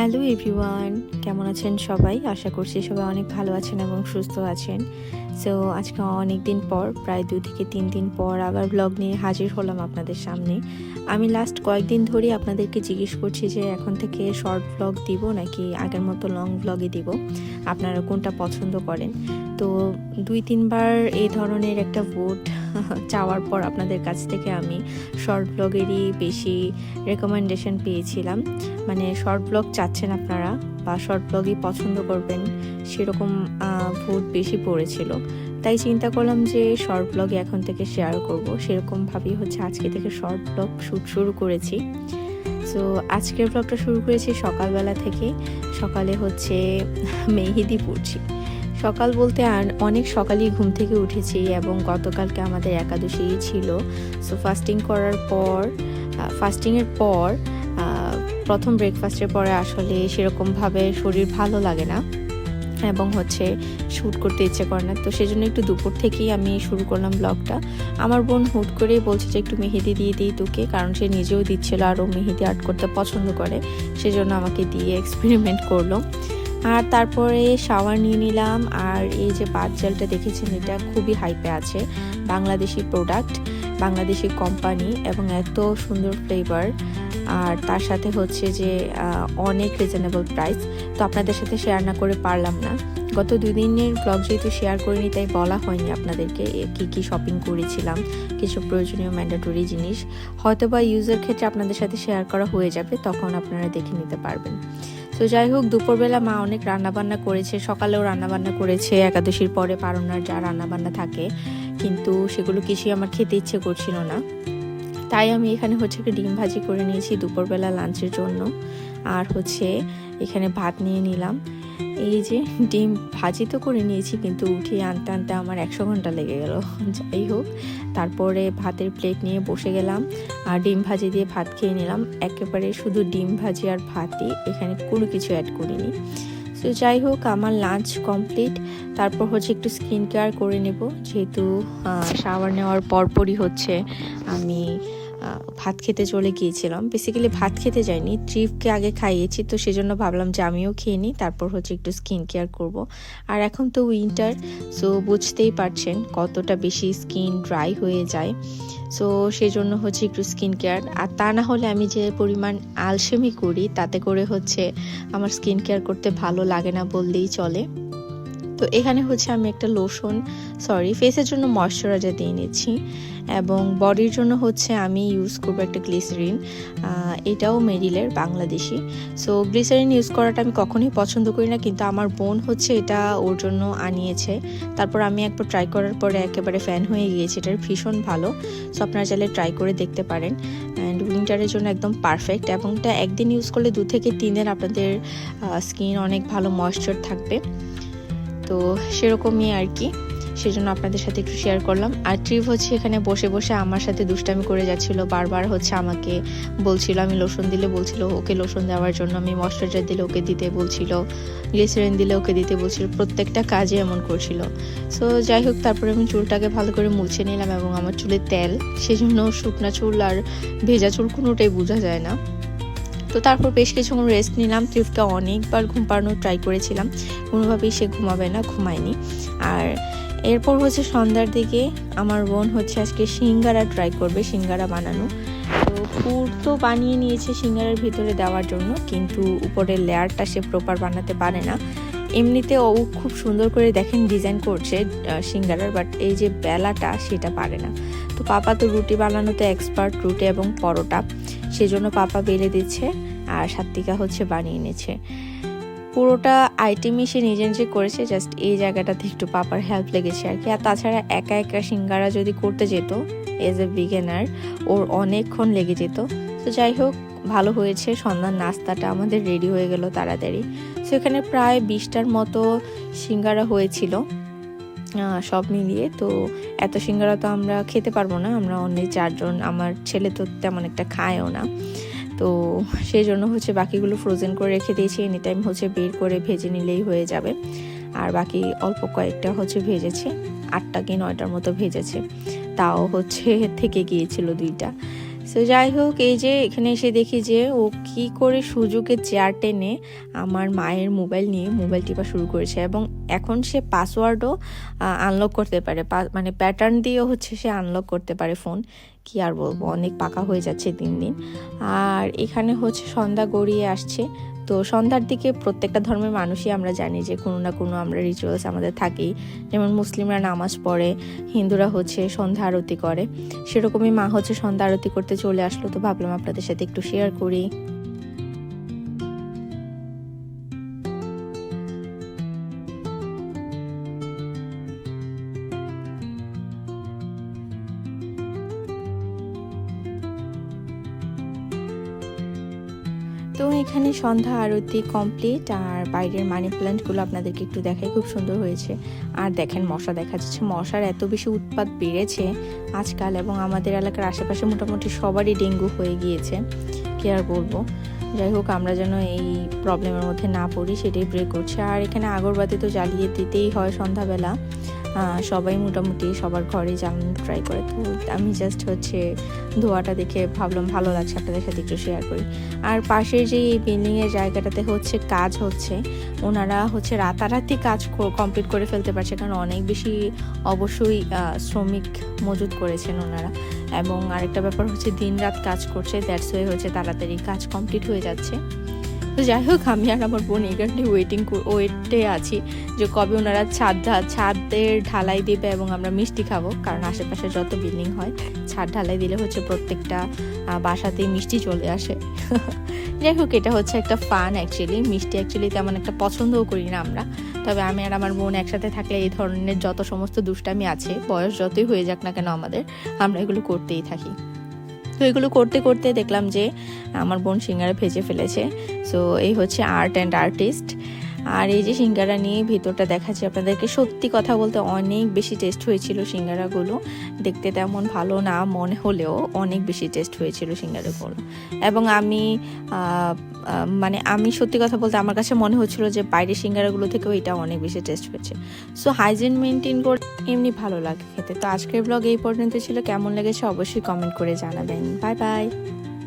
Hello everyone, কেমন আছেন সবাই? আশা করছি সবাই অনেক ভালো আছেন এবং সুস্থ আছেন। সো আজকে অনেক দিন পর, প্রায় দু থেকে তিন দিন পর আবার ব্লগ নিয়ে হাজির হলাম আপনাদের সামনে। আমি লাস্ট কয়েকদিন ধরেই আপনাদেরকে জিজ্ঞেস করছি যে, এখন থেকে শর্ট ব্লগ দিব নাকি আগের মতো লং ব্লগে দিব? আপনারা কোনটা পছন্দ করেন? তো, দুই তিনবার এই ধরনের একটা ভোট চাওয়ার পর আপনাদের কাছ থেকে আমি শর্ট ব্লগেরই বেশি রেকমেন্ডেশন পেয়েছিলাম। মানে শর্ট ব্লগ চাচ্ছেন আপনারা বা শর্ট ব্লগই পছন্দ করবেন, সেরকম ভোট বেশি পড়েছিল। তাই চিন্তা করলাম যে শর্ট ব্লগে এখন থেকে শেয়ার করব। সেরকমভাবেই হচ্ছে আজকে থেকে শর্ট ব্লগ শ্যুট শুরু করেছি। সো আজকের ব্লগটা শুরু করেছি সকালবেলা থেকে। সকালে হচ্ছে মেহেদি পড়ছি সকাল বলতে আর অনেক সকালেই ঘুম থেকে উঠেছি এবং গতকালকে আমাদের একাদশী ছিল। সো ফাস্টিং করার পর ফাস্টিংয়ের পর প্রথম ব্রেকফাস্টের পরে আসলে সেরকমভাবে শরীর ভালো লাগে না এবং হচ্ছে শ্যুট করতে ইচ্ছে করে না। তো সেজন্য একটু দুপুর থেকেই আমি শুরু করলাম ব্লগটা আমার বোন হুট করেই বলছে যে, একটু মেহেদি দিয়ে দিই তোকে। কারণ সে নিজেও দিচ্ছিল, আরও মেহেদি আর্ট করতে পছন্দ করে। সেজন্য আমাকে দিয়ে এক্সপেরিমেন্ট করল। আর তারপরে শাওয়ার নিয়ে নিলাম, আর এই যে বাদ জেলটা দেখেছেন, এটা খুবই হাইপে আছে, বাংলাদেশি প্রোডাক্ট বাংলাদেশি কোম্পানি এবং এত সুন্দর ফ্লেভার আর তার সাথে হচ্ছে যে অনেক রিজনেবল প্রাইস তো আপনাদের সাথে শেয়ার না করে পারলাম না। গত দুই দিনের ব্লগ যেহেতু শেয়ার করিনি, তাই বলা হয়নি আপনাদেরকে কি কি শপিং করেছিলাম, কিছু প্রয়োজনীয় ম্যান্ডেটরি জিনিস। হয়তো বা ইউজের ক্ষেত্রে আপনাদের সাথে শেয়ার করা হয়ে যাবে, তখন আপনারা দেখে নিতে পারবেন। তো যাই হোক, দুপুরবেলা মা অনেক রান্নাবান্না করেছে, সকালেও রান্নাবান্না করেছে, একাদশীর পরে পারনার যা রান্নাবান্না থাকে, কিন্তু সেগুলো কিছুই আমার খেতে ইচ্ছে করছিল না। তাই আমি এখানে হচ্ছে একটা ডিম ভাজি করে নিয়েছি দুপুরবেলা লাঞ্চের জন্য। আর হচ্ছে এখানে ভাত নিয়ে নিলাম। এই যে ডিম ভাজি তো করে নিয়েছি, কিন্তু উঠিয়ে আনতে আনতে আমার একশো ঘণ্টা লেগে গেল। যাই হোক, তারপরে ভাতের প্লেট নিয়ে বসে গেলাম আর ডিম ভাজি দিয়ে ভাত খেয়ে নিলাম। একেবারে শুধু ডিম ভাজি আর ভাতই, এখানে কোনো কিছু অ্যাড করিনি। তো যাই হোক, আমার লাঞ্চ কমপ্লিট তারপর হচ্ছে একটু স্কিন কেয়ার করে নেব, যেহেতু শাওয়ার নেওয়ার পরপরই হচ্ছে আমি ভাত খেতে চলে গিয়েছিলাম। বেসিক্যালি ভাত খেতে যাইনি। ট্রিপকে আগে খাইয়েছি, তো সেজন্য ভাবলাম যে আমিও খেয়ে নিই, তারপর হচ্ছে একটু স্কিন কেয়ার করব। আর এখন তো উইন্টার সো বুঝতেই পারছেন কতটা বেশি স্কিন ড্রাই হয়ে যায়। সো সেই জন্য হচ্ছে একটু স্কিন কেয়ার আর তা না হলে আমি যে পরিমাণ আলসেমি করি, তাতে করে হচ্ছে আমার স্কিন কেয়ার করতে ভালো লাগে না বললেই চলে। তো এখানে হচ্ছে আমি একটা লোশন সরি ফেসের জন্য ময়শ্চারাইজার দিয়ে নিচ্ছি এবং বডির জন্য হচ্ছে আমি ইউজ করব একটা গ্লিসারিন এটাও মেরিলের বাংলাদেশি। সো গ্লিসারিন ইউজ করাটা আমি কখনোই পছন্দ করি না, কিন্তু আমার বোন হচ্ছে এটা ওর জন্য আনিয়েছে। তারপর আমি একবার ট্রাই করার পরে একেবারে ফ্যান হয়ে গিয়েছে, এটার ভীষণ ভালো। সো আপনারা চাইলে ট্রাই করে দেখতে পারেন। অ্যান্ড উইন্টারের জন্য একদম পারফেক্ট এবং এটা একদিন ইউজ করলে দু থেকে তিন দিন আপনাদের স্কিন অনেক ভালো ময়শ্চার থাকবে। তো সেরকমই আর কি। সেজন্য আপনাদের সাথে একটু শেয়ার করলাম। আর ট্রিপ হচ্ছে এখানে বসে বসে আমার সাথে দুষ্টামি করে যাচ্ছিল। বারবার হচ্ছে আমাকে বলছিল, আমি লোশন দিলে বলছিল, ওকে লোশন দেওয়ার জন্য, আমি ময়শ্চারাইজার দিলে ওকে দিতে বলছিল গ্লিসারিন দিলে ওকে দিতে বলছিল, প্রত্যেকটা কাজে এমন করছিল। সো যাই হোক, তারপরে আমি চুলটাকে ভালো করে মুছে নিলাম এবং আমার চুলে তেল, সেজন্য শুকনা চুল আর ভেজা চুল কোনোটাই বোঝা যায় না। তো তারপর বেশ কিছুক্ষণ রেস্ট নিলাম। ত্রিফকে অনেকবার ঘুম পাড়ানোর ট্রাই করেছিলাম। কোনোভাবেই সে ঘুমাবে না, ঘুমায়নি। আর এরপর হচ্ছে সন্ধ্যার দিকে আমার বোন হচ্ছে আজকে সিঙ্গারা ট্রাই করবে, সিঙ্গারা বানানো। তো পুর তো বানিয়ে নিয়েছে সিঙ্গারার ভিতরে দেওয়ার জন্য, কিন্তু উপরের লেয়ারটা সে প্রপার বানাতে পারে না। এমনিতে ও খুব সুন্দর করে দেখেন ডিজাইন করছে সিঙ্গারার বাট এই যে বেলাটা সেটা পারে না। তো পাপা তো রুটি বানানোতে এক্সপার্ট রুটি এবং পরোটা। সেজন্য পাপা বেলে দিচ্ছে আর সাত্বিকা হচ্ছে বানিয়ে এনেছে। পুরোটা আইটেমই সে নিজে নিজে করেছে জাস্ট এই জায়গাটাতে একটু পাপার হেল্প লেগেছে আর কি। আর তাছাড়া একা একা সিঙ্গারা যদি করতে যেত এজ এ বিগেনার ওর অনেকক্ষণ লেগে যেত। তো যাই হোক, ভালো হয়েছে, সন্ধ্যার নাস্তাটা আমাদের রেডি হয়ে গেল তাড়াতাড়ি। সো এখানে প্রায় বিশটার মতো সিঙ্গারা হয়েছিল সব মিলিয়ে। তো এত সিঙ্গারা তো আমরা খেতে পারব না, আমরা অন্য চারজন, আমার ছেলে তো তেমন একটা খায়ও না। তো সেই জন্য হচ্ছে বাকিগুলো ফ্রোজেন করে রেখে দিয়েছি এনি টাইম হচ্ছে বের করে ভেজে নিলেই হয়ে যাবে। আর বাকি অল্প কয়েকটা হচ্ছে ভেজেছে, আটটা কি নয়টার মতো ভেজেছে, তাও হচ্ছে থেকে গিয়েছিল দুইটা। সো যাই হোক এই যে এখানে এসে দেখি যে ও কি করে সুযোগে চেয়ার টেনে আমার মায়ের মোবাইল নিয়ে মোবাইল টিপা শুরু করেছে এবং এখন সে পাসওয়ার্ডও আনলক করতে পারে। মানে প্যাটার্ন দিয়েও হচ্ছে সে আনলক করতে পারে ফোন কি আর বলব, অনেক পাকা হয়ে যাচ্ছে দিন দিন। আর এখানে হচ্ছে সন্ধ্যা গড়িয়ে আসছে। তো সন্ধ্যার দিকে প্রত্যেকটা ধর্মের মানুষই আমরা জানি যে কোনো না কোনো আমরা রিচুয়ালস আমাদের থাকেই। যেমন মুসলিমরা নামাজ পড়ে, হিন্দুরা হচ্ছে সন্ধ্যা আরতি করে। সেরকমই মা হচ্ছে সন্ধ্যা আরতি করতে চলে আসলো, তো ভাবলাম আপনাদের সাথে একটু শেয়ার করি। তো এখানে সন্ধ্যা আরতি কমপ্লিট আর বাইরের মানি প্ল্যান্টগুলো আপনাদেরকে একটু দেখাই, খুব সুন্দর হয়েছে। আর দেখেন, মশা দেখা যাচ্ছে। মশার এত বেশি উৎপাত বেড়েছে আজকাল, এবং আমাদের এলাকার আশেপাশে মোটামুটি সবারই ডেঙ্গু হয়ে গিয়েছে। কি আর বলব? যাই হোক, আমরা যেন এই প্রবলেমের মধ্যে না পড়ি, সেটাই প্রে করছি। আর এখানে আগরবাতি তো জ্বালিয়ে দিতেই হয় সন্ধ্যাবেলা। সবাই মোটামুটি সবার ঘরে জ্বালানো ট্রাই করে। তো আমি জাস্ট হচ্ছে ধোয়াটা দেখে ভাবলাম ভালো লাগছে আপনাদের সাথে একটু শেয়ার করি। আর পাশের যে এই বিল্ডিংয়ের জায়গাটাতে হচ্ছে কাজ হচ্ছে, ওনারা হচ্ছে রাতারাতি কাজ কমপ্লিট করে ফেলতে পারছে কারণ অনেক বেশি অবশ্যই শ্রমিক মজুত করেছেন ওনারা। এবং আরেকটা ব্যাপার হচ্ছে দিন রাত কাজ করছে দ্যাটস ওয়ে হচ্ছে তাড়াতাড়ি কাজ কমপ্লিট হয়ে যাচ্ছে। তো যাই হোক, আমি আর আমার বোন এগারটি ওয়েটিং ওয়েটে আছি যে কবে ওনারা ছাদ ছাদের ঢালাই দেবে এবং আমরা মিষ্টি খাব। কারণ আশেপাশে যত বিল্ডিং হয়, ছাদ ঢালাই দিলে হচ্ছে প্রত্যেকটা বাসাতেই মিষ্টি চলে আসে। যাই হোক, এটা হচ্ছে একটা ফান অ্যাকচুয়ালি মিষ্টি অ্যাকচুয়ালি তেমন একটা পছন্দও করি না আমরা। তবে আমি আর আমার বোন একসাথে থাকলে এই ধরনের যত সমস্ত দুষ্টামি আছে, বয়স যতই হয়ে যাক না কেন আমাদের, আমরা এগুলো করতেই থাকি। তো এগুলো করতে করতে দেখলাম যে আমার বোন সিঙ্গারা ভেজে ফেলেছে। সো এই হচ্ছে আর্ট অ্যান্ড আর্টিস্ট আর এই যে সিঙ্গারা নিয়ে ভিতরটা দেখাচ্ছি আপনাদেরকে। সত্যি কথা বলতে অনেক বেশি টেস্ট হয়েছিল সিঙ্গারাগুলো। দেখতে তেমন ভালো না মনে হলেও অনেক বেশি টেস্ট হয়েছিল সিঙ্গারাগুলো। এবং আমি মানে আমি সত্যি কথা বলতে আমার কাছে মনে হচ্ছিল যে বাইরের সিঙ্গারাগুলো থেকেও এটা অনেক বেশি টেস্ট হয়েছে। সো হাইজিন মেনটেন করে এমনি ভালো লাগে খেতে। তো আজকের ব্লগ এই পর্যন্ত ছিল। কেমন লেগেছে অবশ্যই কমেন্ট করে জানাবেন। Bye bye